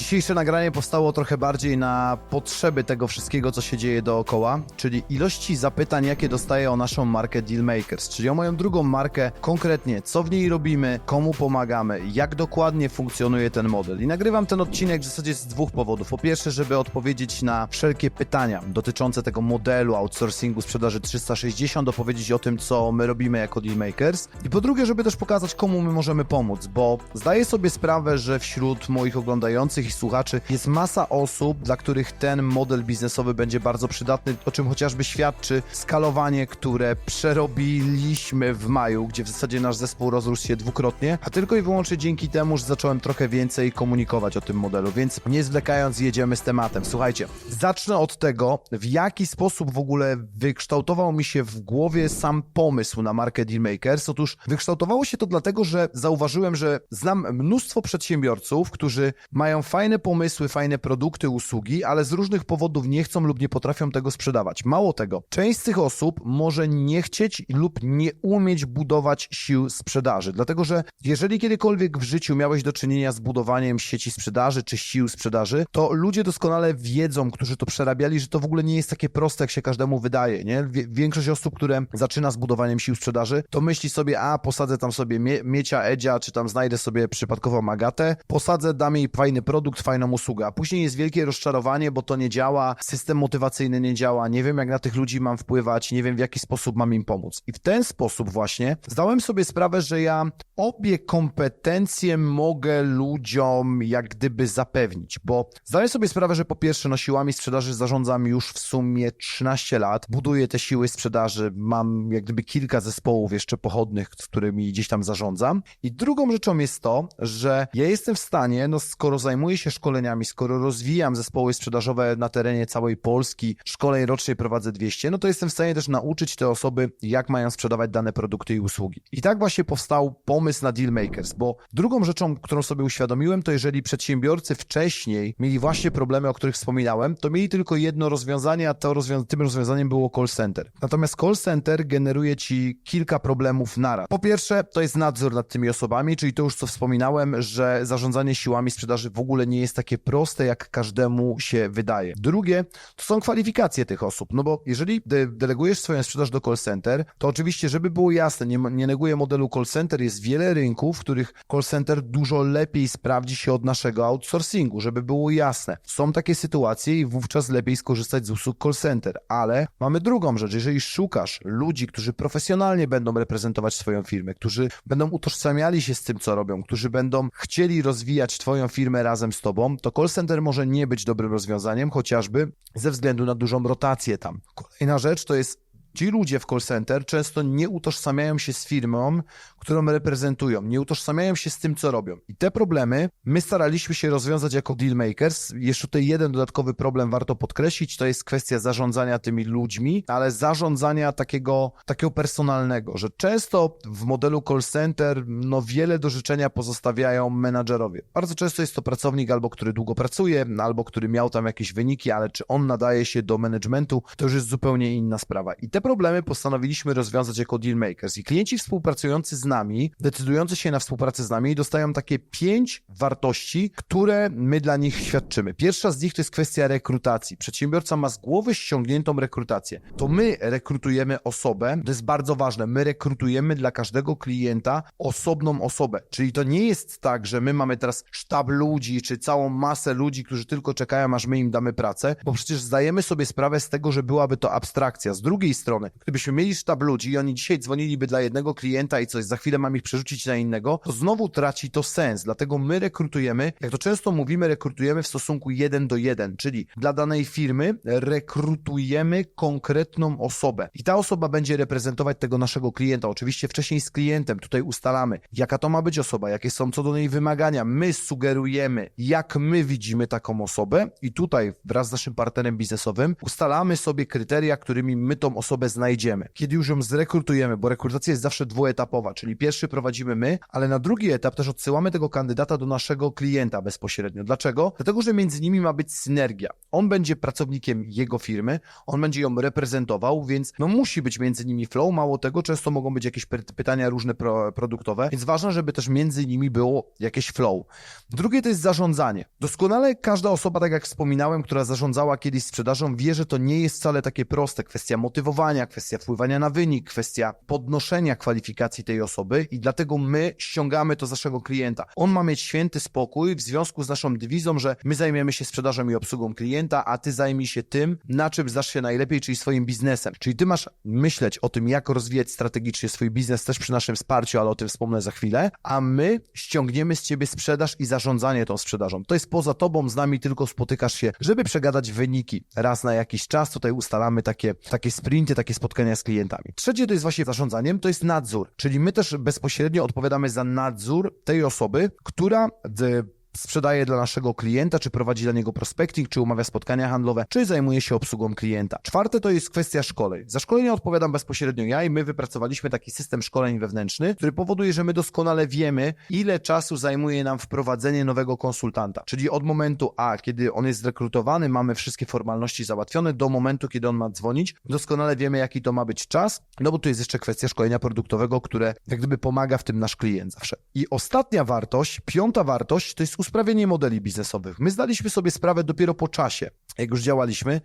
Dzisiejsze nagranie powstało trochę bardziej na potrzeby tego wszystkiego, co się dzieje dookoła, czyli ilości zapytań, jakie dostaję o naszą markę Dealmakers, czyli o moją drugą markę, konkretnie co w niej robimy, komu pomagamy, jak dokładnie funkcjonuje ten model. I nagrywam ten odcinek w zasadzie z dwóch powodów. Po pierwsze, żeby odpowiedzieć na wszelkie pytania dotyczące tego modelu outsourcingu sprzedaży 360, opowiedzieć o tym, co my robimy jako Dealmakers. I po drugie, żeby też pokazać, komu my możemy pomóc, bo zdaję sobie sprawę, że wśród moich oglądających słuchaczy jest masa osób, dla których ten model biznesowy będzie bardzo przydatny, o czym chociażby świadczy skalowanie, które przerobiliśmy w maju, gdzie w zasadzie nasz zespół rozrósł się dwukrotnie, a tylko i wyłącznie dzięki temu, że zacząłem trochę więcej komunikować o tym modelu, więc nie zwlekając jedziemy z tematem. Słuchajcie, zacznę od tego, w jaki sposób w ogóle wykształtował mi się w głowie sam pomysł na markę Dealmakers. Otóż wykształtowało się to dlatego, że zauważyłem, że znam mnóstwo przedsiębiorców, którzy mają fajne pomysły, fajne produkty, usługi, ale z różnych powodów nie chcą lub nie potrafią tego sprzedawać. Mało tego, część z tych osób może nie chcieć lub nie umieć budować sił sprzedaży, dlatego że jeżeli kiedykolwiek w życiu miałeś do czynienia z budowaniem sieci sprzedaży czy sił sprzedaży, to ludzie doskonale wiedzą, którzy to przerabiali, że to w ogóle nie jest takie proste, jak się każdemu wydaje, nie? Większość osób, które zaczyna z budowaniem sił sprzedaży, to myśli sobie, a posadzę tam sobie mie Miecia, Edzia, czy tam znajdę sobie przypadkowo Magatę, posadzę, dam jej fajny produkt, fajną usługę, a później jest wielkie rozczarowanie, bo to nie działa, system motywacyjny nie działa, nie wiem jak na tych ludzi mam wpływać, nie wiem w jaki sposób mam im pomóc. I w ten sposób właśnie zdałem sobie sprawę, że ja obie kompetencje mogę ludziom jak gdyby zapewnić, bo zdaję sobie sprawę, że po pierwsze no siłami sprzedaży zarządzam już w sumie 13 lat, buduję te siły sprzedaży, mam jak gdyby kilka zespołów jeszcze pochodnych, z którymi gdzieś tam zarządzam i drugą rzeczą jest to, że ja jestem w stanie, no skoro zajmuję się szkoleniami, skoro rozwijam zespoły sprzedażowe na terenie całej Polski, szkoleń rocznie prowadzę 200, no to jestem w stanie też nauczyć te osoby, jak mają sprzedawać dane produkty i usługi. I tak właśnie powstał pomysł na Dealmakers, bo drugą rzeczą, którą sobie uświadomiłem, to jeżeli przedsiębiorcy wcześniej mieli właśnie problemy, o których wspominałem, to mieli tylko jedno rozwiązanie, a to rozwią- tym rozwiązaniem było call center. Natomiast call center generuje ci kilka problemów naraz. Po pierwsze, to jest nadzór nad tymi osobami, czyli to już co wspominałem, że zarządzanie siłami sprzedaży w ogóle nie jest takie proste, jak każdemu się wydaje. Drugie, to są kwalifikacje tych osób, no bo jeżeli de delegujesz swoją sprzedaż do call center, to oczywiście, żeby było jasne, nie, nie neguję modelu call center, jest wiele rynków, w których call center dużo lepiej sprawdzi się od naszego outsourcingu, żeby było jasne. Są takie sytuacje i wówczas lepiej skorzystać z usług call center, ale mamy drugą rzecz, jeżeli szukasz ludzi, którzy profesjonalnie będą reprezentować swoją firmę, którzy będą utożsamiali się z tym, co robią, którzy będą chcieli rozwijać twoją firmę razem z tobą, to call center może nie być dobrym rozwiązaniem, chociażby ze względu na dużą rotację tam. Kolejna rzecz to jest Ci ludzie w call center często nie utożsamiają się z firmą, którą reprezentują, nie utożsamiają się z tym, co robią. I te problemy my staraliśmy się rozwiązać jako dealmakers. Jeszcze tutaj jeden dodatkowy problem warto podkreślić, to jest kwestia zarządzania tymi ludźmi, ale zarządzania takiego, takiego personalnego, że często w modelu call center no wiele do życzenia pozostawiają menadżerowie. Bardzo często jest to pracownik albo który długo pracuje, albo który miał tam jakieś wyniki, ale czy on nadaje się do managementu, to już jest zupełnie inna sprawa. I te problemy postanowiliśmy rozwiązać jako dealmakers. I klienci współpracujący z nami, decydujący się na współpracę z nami, dostają takie pięć wartości, które my dla nich świadczymy. Pierwsza z nich to jest kwestia rekrutacji. Przedsiębiorca ma z głowy ściągniętą rekrutację. To my rekrutujemy osobę, to jest bardzo ważne, my rekrutujemy dla każdego klienta osobną osobę. Czyli to nie jest tak, że my mamy teraz sztab ludzi, czy całą masę ludzi, którzy tylko czekają, aż my im damy pracę, bo przecież zdajemy sobie sprawę z tego, że byłaby to abstrakcja. Z drugiej strony, gdybyśmy mieli sztab ludzi i oni dzisiaj dzwoniliby dla jednego klienta i coś, za chwilę mam ich przerzucić na innego, to znowu traci to sens. Dlatego my rekrutujemy, jak to często mówimy, rekrutujemy w stosunku jeden do jeden, czyli dla danej firmy rekrutujemy konkretną osobę i ta osoba będzie reprezentować tego naszego klienta. Oczywiście wcześniej z klientem tutaj ustalamy, jaka to ma być osoba, jakie są co do niej wymagania. My sugerujemy, jak my widzimy taką osobę i tutaj wraz z naszym partnerem biznesowym ustalamy sobie kryteria, którymi my tą osobę znajdziemy. Kiedy już ją zrekrutujemy, bo rekrutacja jest zawsze dwuetapowa, czyli czyli pierwszy prowadzimy my, ale na drugi etap też odsyłamy tego kandydata do naszego klienta bezpośrednio. Dlaczego? Dlatego, że między nimi ma być synergia. On będzie pracownikiem jego firmy, on będzie ją reprezentował, więc no musi być między nimi flow. Mało tego, często mogą być jakieś py- pytania różne pro, produktowe, więc ważne, żeby też między nimi było jakieś flow. Drugie to jest zarządzanie. Doskonale każda osoba, tak jak wspominałem, która zarządzała kiedyś sprzedażą, wie, że to nie jest wcale takie proste. Kwestia motywowania, kwestia wpływania na wynik, kwestia podnoszenia kwalifikacji tej osoby i dlatego my ściągamy to z naszego klienta. On ma mieć święty spokój w związku z naszą dywizją, że my zajmiemy się sprzedażą i obsługą klienta, a ty zajmij się tym, na czym znasz się najlepiej, czyli swoim biznesem. Czyli ty masz myśleć o tym, jak rozwijać strategicznie swój biznes też przy naszym wsparciu, ale o tym wspomnę za chwilę, a my ściągniemy z ciebie sprzedaż i zarządzanie tą sprzedażą. To jest poza tobą, z nami tylko spotykasz się, żeby przegadać wyniki. Raz na jakiś czas tutaj ustalamy takie, takie sprinty, takie spotkania z klientami. Trzecie to jest właśnie zarządzaniem, to jest nadzór, czyli my też bezpośrednio odpowiadamy za nadzór tej osoby, która d- sprzedaje dla naszego klienta, czy prowadzi dla niego prospecting, czy umawia spotkania handlowe, czy zajmuje się obsługą klienta. Czwarte to jest kwestia szkoleń. Za szkolenia odpowiadam bezpośrednio ja i my wypracowaliśmy taki system szkoleń wewnętrzny, który powoduje, że my doskonale wiemy, ile czasu zajmuje nam wprowadzenie nowego konsultanta. Czyli od momentu A, kiedy on jest zrekrutowany, mamy wszystkie formalności załatwione, do momentu, kiedy on ma dzwonić, doskonale wiemy, jaki to ma być czas, no bo tu jest jeszcze kwestia szkolenia produktowego, które jak gdyby pomaga w tym nasz klient zawsze. I ostatnia wartość, piąta wartość, to jest usprawnienie modeli biznesowych. My zdaliśmy sobie sprawę dopiero po czasie, jak już działaliśmy,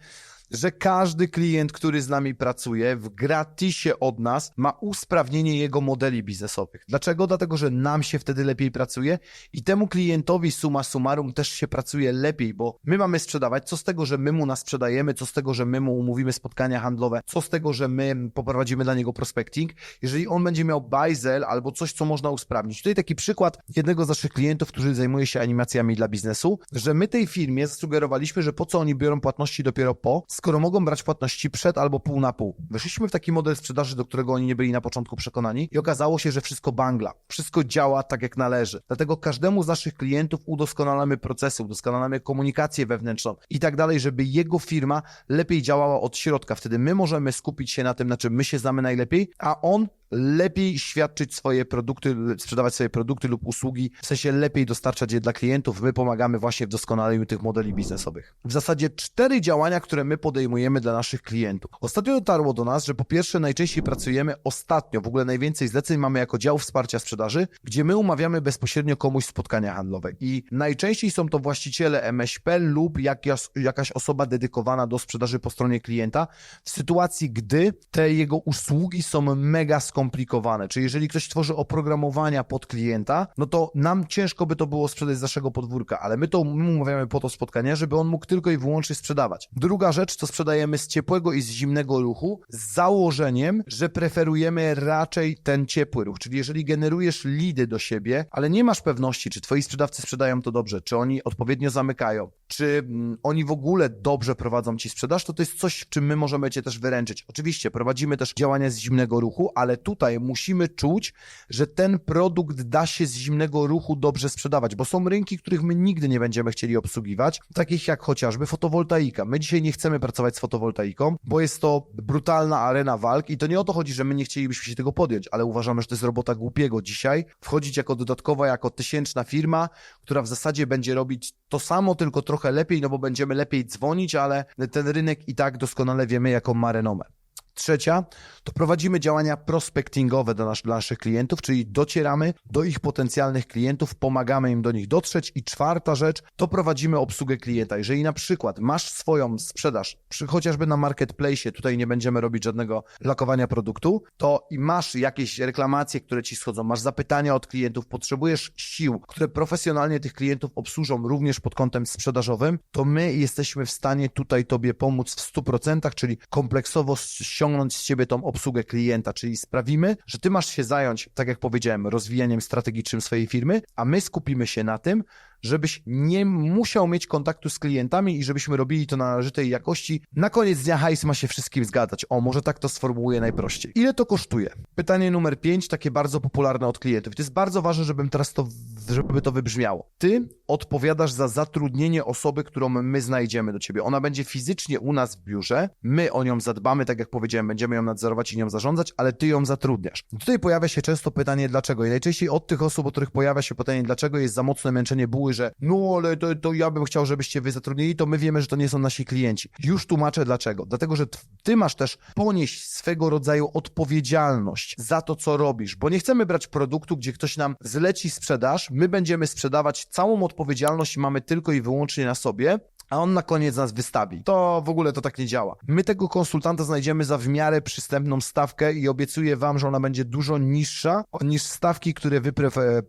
że każdy klient, który z nami pracuje w gratisie od nas ma usprawnienie jego modeli biznesowych. Dlaczego? Dlatego, że nam się wtedy lepiej pracuje i temu klientowi suma summarum też się pracuje lepiej, bo my mamy sprzedawać. Co z tego, że my mu nas sprzedajemy, co z tego, że my mu umówimy spotkania handlowe, co z tego, że my poprowadzimy dla niego prospecting, jeżeli on będzie miał bajzel albo coś, co można usprawnić. Tutaj taki przykład jednego z naszych klientów, który zajmuje się animacjami dla biznesu, że my tej firmie zasugerowaliśmy, że po co oni biorą płatności dopiero po, skoro mogą brać płatności przed albo pół na pół. Weszliśmy w taki model sprzedaży, do którego oni nie byli na początku przekonani i okazało się, że wszystko bangla, wszystko działa tak jak należy. Dlatego każdemu z naszych klientów udoskonalamy procesy, udoskonalamy komunikację wewnętrzną i tak dalej, żeby jego firma lepiej działała od środka. Wtedy my możemy skupić się na tym, na czym my się znamy najlepiej, a on lepiej świadczyć swoje produkty, sprzedawać swoje produkty lub usługi, w sensie lepiej dostarczać je dla klientów. My pomagamy właśnie w doskonaleniu tych modeli biznesowych. W zasadzie cztery działania, które my podejmujemy dla naszych klientów. Ostatnio dotarło do nas, że po pierwsze najczęściej pracujemy ostatnio, w ogóle najwięcej zleceń mamy jako dział wsparcia sprzedaży, gdzie my umawiamy bezpośrednio komuś spotkania handlowe i najczęściej są to właściciele MŚP lub jakaś, jakaś osoba dedykowana do sprzedaży po stronie klienta w sytuacji, gdy te jego usługi są mega skomplikowane. Czyli jeżeli ktoś tworzy oprogramowania pod klienta, no to nam ciężko by to było sprzedać z naszego podwórka, ale my to my umawiamy po to spotkanie, żeby on mógł tylko i wyłącznie sprzedawać. Druga rzecz, to sprzedajemy z ciepłego i z zimnego ruchu z założeniem, że preferujemy raczej ten ciepły ruch. Czyli jeżeli generujesz lidy do siebie, ale nie masz pewności, czy twoi sprzedawcy sprzedają to dobrze, czy oni odpowiednio zamykają, czy mm, oni w ogóle dobrze prowadzą ci sprzedaż, to to jest coś, w czym my możemy cię też wyręczyć. Oczywiście prowadzimy też działania z zimnego ruchu, ale tutaj musimy czuć, że ten produkt da się z zimnego ruchu dobrze sprzedawać, bo są rynki, których my nigdy nie będziemy chcieli obsługiwać, takich jak chociażby fotowoltaika. My dzisiaj nie chcemy pracować z fotowoltaiką, bo jest to brutalna arena walk i to nie o to chodzi, że my nie chcielibyśmy się tego podjąć, ale uważamy, że to jest robota głupiego dzisiaj, wchodzić jako dodatkowa, jako tysięczna firma, która w zasadzie będzie robić to samo, tylko trochę lepiej, no bo będziemy lepiej dzwonić, ale ten rynek i tak doskonale wiemy, jaką ma renomę. Trzecia, to prowadzimy działania prospectingowe dla, nas, dla naszych klientów, czyli docieramy do ich potencjalnych klientów, pomagamy im do nich dotrzeć. I czwarta rzecz, to prowadzimy obsługę klienta. Jeżeli na przykład masz swoją sprzedaż, przy, chociażby na marketplace, tutaj nie będziemy robić żadnego lakowania produktu, to i masz jakieś reklamacje, które ci schodzą, masz zapytania od klientów, potrzebujesz sił, które profesjonalnie tych klientów obsłużą również pod kątem sprzedażowym, to my jesteśmy w stanie tutaj tobie pomóc w 100%, czyli kompleksowo ściągnąć z ciebie tą obsługę klienta, czyli sprawimy, że ty masz się zająć, tak jak powiedziałem, rozwijaniem strategicznym swojej firmy, a my skupimy się na tym, żebyś nie musiał mieć kontaktu z klientami i żebyśmy robili to na należytej jakości. Na koniec dnia hajs ma się wszystkim zgadzać. O, może tak to sformułuję najprościej. Ile to kosztuje? Pytanie numer 5, takie bardzo popularne od klientów. To jest bardzo ważne, żebym teraz to, żeby to wybrzmiało. Ty odpowiadasz za zatrudnienie osoby, którą my znajdziemy do ciebie. Ona będzie fizycznie u nas w biurze, my o nią zadbamy, tak jak powiedziałem, będziemy ją nadzorować i nią zarządzać, ale ty ją zatrudniasz. Tutaj pojawia się często pytanie dlaczego i najczęściej od tych osób, od których pojawia się pytanie dlaczego jest za mocne męczenie buły, że no ale to, to ja bym chciał, żebyście wy zatrudnili, to my wiemy, że to nie są nasi klienci. Już tłumaczę dlaczego. Dlatego, że ty masz też ponieść swego rodzaju odpowiedzialność za to, co robisz, bo nie chcemy brać produktu, gdzie ktoś nam zleci sprzedaż, my będziemy sprzedawać całą odpowiedzialność i mamy tylko i wyłącznie na sobie, a on na koniec nas wystawi. To w ogóle to tak nie działa. My tego konsultanta znajdziemy za w miarę przystępną stawkę i obiecuję wam, że ona będzie dużo niższa niż stawki, które wy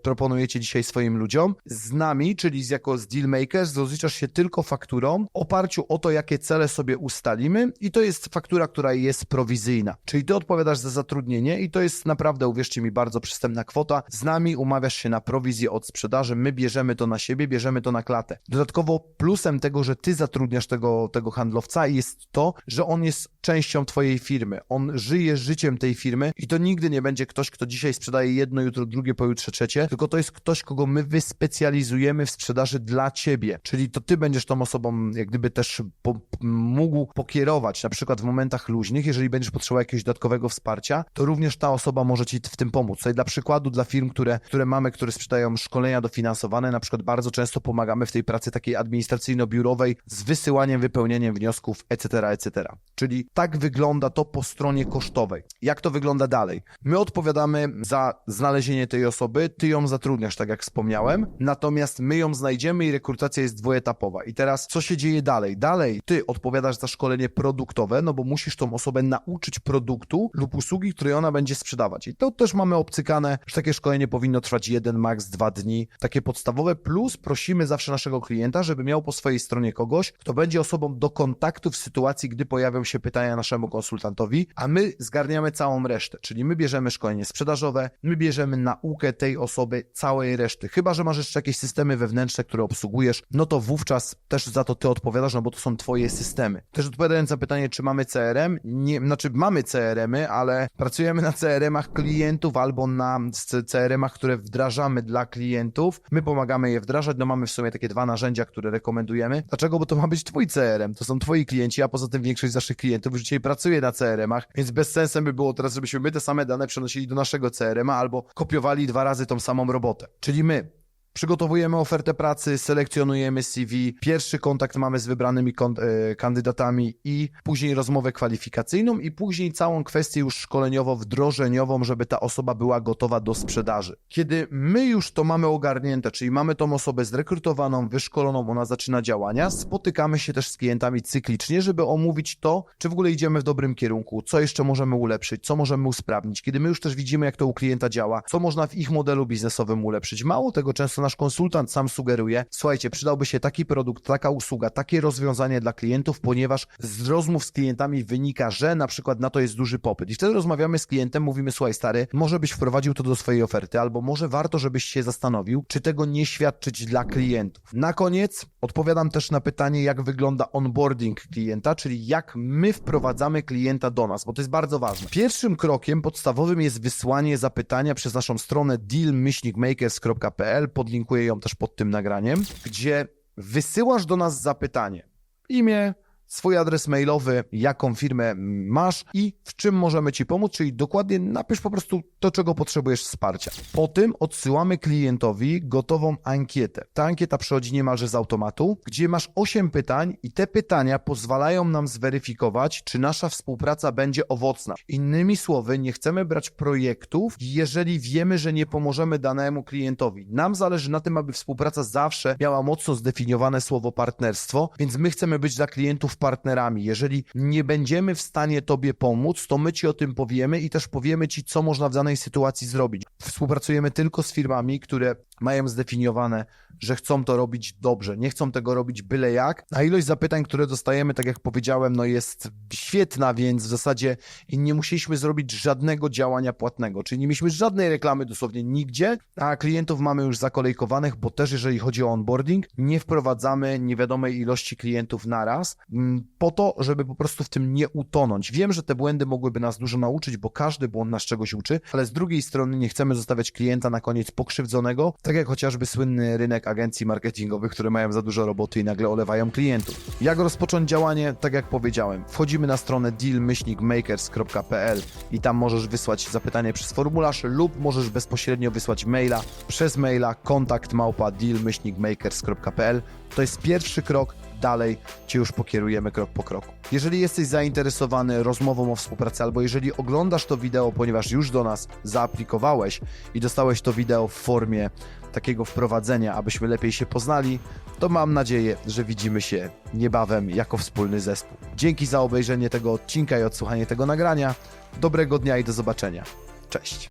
proponujecie dzisiaj swoim ludziom. Z nami, czyli z, jako z Dealmakers, rozliczasz się tylko fakturą, oparciu o to, jakie cele sobie ustalimy i to jest faktura, która jest prowizyjna. Czyli ty odpowiadasz za zatrudnienie i to jest naprawdę, uwierzcie mi, bardzo przystępna kwota. Z nami umawiasz się na prowizję od sprzedaży, my bierzemy to na siebie, bierzemy to na klatę. Dodatkowo plusem tego, że ty zatrudniasz tego, tego handlowca jest to, że on jest częścią twojej firmy. On żyje życiem tej firmy i to nigdy nie będzie ktoś, kto dzisiaj sprzedaje jedno, jutro drugie, pojutrze trzecie, tylko to jest ktoś, kogo my wyspecjalizujemy w sprzedaży dla ciebie. Czyli to ty będziesz tą osobą jak gdyby też po, mógł pokierować, na przykład w momentach luźnych, jeżeli będziesz potrzebował jakiegoś dodatkowego wsparcia, to również ta osoba może ci w tym pomóc. Tutaj dla przykładu, dla firm, które, które mamy, które sprzedają szkolenia dofinansowane, na przykład bardzo często pomagamy w tej pracy takiej administracyjno-biurowej z wysyłaniem, wypełnieniem wniosków, etc., etc. Czyli tak wygląda to po stronie kosztowej. Jak to wygląda dalej? My odpowiadamy za znalezienie tej osoby, ty ją zatrudniasz, tak jak wspomniałem, natomiast my ją znajdziemy i rekrutacja jest dwuetapowa. I teraz co się dzieje dalej? Dalej ty odpowiadasz za szkolenie produktowe, no bo musisz tą osobę nauczyć produktu lub usługi, które ona będzie sprzedawać. I to też mamy obcykane, że takie szkolenie powinno trwać jeden, maks dwa dni, takie podstawowe, plus prosimy zawsze naszego klienta, żeby miał po swojej stronie kogoś, kto będzie osobą do kontaktu w sytuacji, gdy pojawią się pytania naszemu konsultantowi, a my zgarniamy całą resztę, czyli my bierzemy szkolenie sprzedażowe, my bierzemy naukę tej osoby, całej reszty. Chyba, że masz jeszcze jakieś systemy wewnętrzne, które obsługujesz, no to wówczas też za to ty odpowiadasz, no bo to są twoje systemy. Też odpowiadając na pytanie, czy mamy CRM, nie, znaczy mamy CRM-y, ale pracujemy na CRM-ach klientów albo na CRM-ach, które wdrażamy dla klientów. My pomagamy je wdrażać, no mamy w sumie takie dwa narzędzia, które rekomendujemy. Dlaczego? Bo to ma być twój CRM, to są twoi klienci, a poza tym większość z naszych klientów już dzisiaj pracuje na CRM-ach, więc bez sensem by było teraz, żebyśmy my te same dane przenosili do naszego CRM-a albo kopiowali dwa razy tą samą robotę. Czyli my Przygotowujemy ofertę pracy, selekcjonujemy CV, pierwszy kontakt mamy z wybranymi e, kandydatami i później rozmowę kwalifikacyjną i później całą kwestię już szkoleniowo-wdrożeniową, żeby ta osoba była gotowa do sprzedaży. Kiedy my już to mamy ogarnięte, czyli mamy tą osobę zrekrutowaną, wyszkoloną, ona zaczyna działania, spotykamy się też z klientami cyklicznie, żeby omówić to, czy w ogóle idziemy w dobrym kierunku, co jeszcze możemy ulepszyć, co możemy usprawnić. Kiedy my już też widzimy, jak to u klienta działa, co można w ich modelu biznesowym ulepszyć. Mało tego, często nasz konsultant sam sugeruje, słuchajcie, przydałby się taki produkt, taka usługa, takie rozwiązanie dla klientów, ponieważ z rozmów z klientami wynika, że na przykład na to jest duży popyt. I wtedy rozmawiamy z klientem, mówimy, słuchaj stary, może byś wprowadził to do swojej oferty, albo może warto, żebyś się zastanowił, czy tego nie świadczyć dla klientów. Na koniec odpowiadam też na pytanie, jak wygląda onboarding klienta, czyli jak my wprowadzamy klienta do nas, bo to jest bardzo ważne. Pierwszym krokiem podstawowym jest wysłanie zapytania przez naszą stronę deal-makers.pl, podlinkuję ją też pod tym nagraniem, gdzie wysyłasz do nas zapytanie. Imię, swój adres mailowy, jaką firmę masz i w czym możemy Ci pomóc, czyli dokładnie napisz po prostu to, czego potrzebujesz wsparcia. Po tym odsyłamy klientowi gotową ankietę. Ta ankieta przychodzi niemalże z automatu, gdzie masz 8 pytań i te pytania pozwalają nam zweryfikować, czy nasza współpraca będzie owocna. Innymi słowy, nie chcemy brać projektów, jeżeli wiemy, że nie pomożemy danemu klientowi. Nam zależy na tym, aby współpraca zawsze miała mocno zdefiniowane słowo partnerstwo, więc my chcemy być dla klientów partnerami. Jeżeli nie będziemy w stanie Tobie pomóc, to my Ci o tym powiemy i też powiemy Ci, co można w danej sytuacji zrobić. Współpracujemy tylko z firmami, które mają zdefiniowane, że chcą to robić dobrze, nie chcą tego robić byle jak. A ilość zapytań, które dostajemy, tak jak powiedziałem, no jest świetna, więc w zasadzie nie musieliśmy zrobić żadnego działania płatnego, czyli nie mieliśmy żadnej reklamy dosłownie nigdzie, a klientów mamy już zakolejkowanych, bo też jeżeli chodzi o onboarding, nie wprowadzamy niewiadomej ilości klientów naraz, mm, po to, żeby po prostu w tym nie utonąć. Wiem, że te błędy mogłyby nas dużo nauczyć, bo każdy błąd nas czegoś uczy, ale z drugiej strony nie chcemy zostawiać klienta na koniec pokrzywdzonego, tak jak chociażby słynny rynek agencji marketingowych, które mają za dużo roboty i nagle olewają klientów. Jak rozpocząć działanie? Tak jak powiedziałem, wchodzimy na stronę deal-makers.pl i tam możesz wysłać zapytanie przez formularz lub możesz bezpośrednio wysłać maila przez maila kontakt małpa deal-makers.pl. To jest pierwszy krok, dalej Cię już pokierujemy krok po kroku. Jeżeli jesteś zainteresowany rozmową o współpracy, albo jeżeli oglądasz to wideo, ponieważ już do nas zaaplikowałeś i dostałeś to wideo w formie takiego wprowadzenia, abyśmy lepiej się poznali, to mam nadzieję, że widzimy się niebawem jako wspólny zespół. Dzięki za obejrzenie tego odcinka i odsłuchanie tego nagrania. Dobrego dnia i do zobaczenia. Cześć.